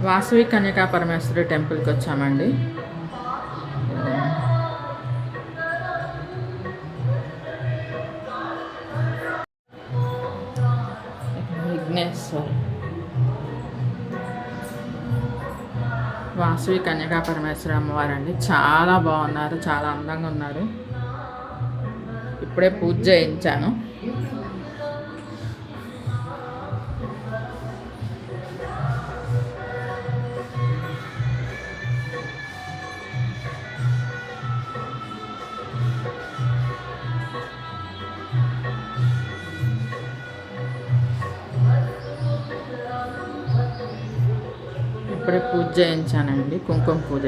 వాసవి కన్యకా పరమేశ్వరి టెంపుల్కి వచ్చామండి. విఘ్నేశ్వర్. వాసవి కన్యకా పరమేశ్వరి అమ్మవారండి. చాలా బాగున్నారు చాలా అందంగా ఉన్నారు. ఇప్పుడే పూజ చేయించాను. ఇప్పుడే పూజ చేయించానండి కుంకుమ పూజ.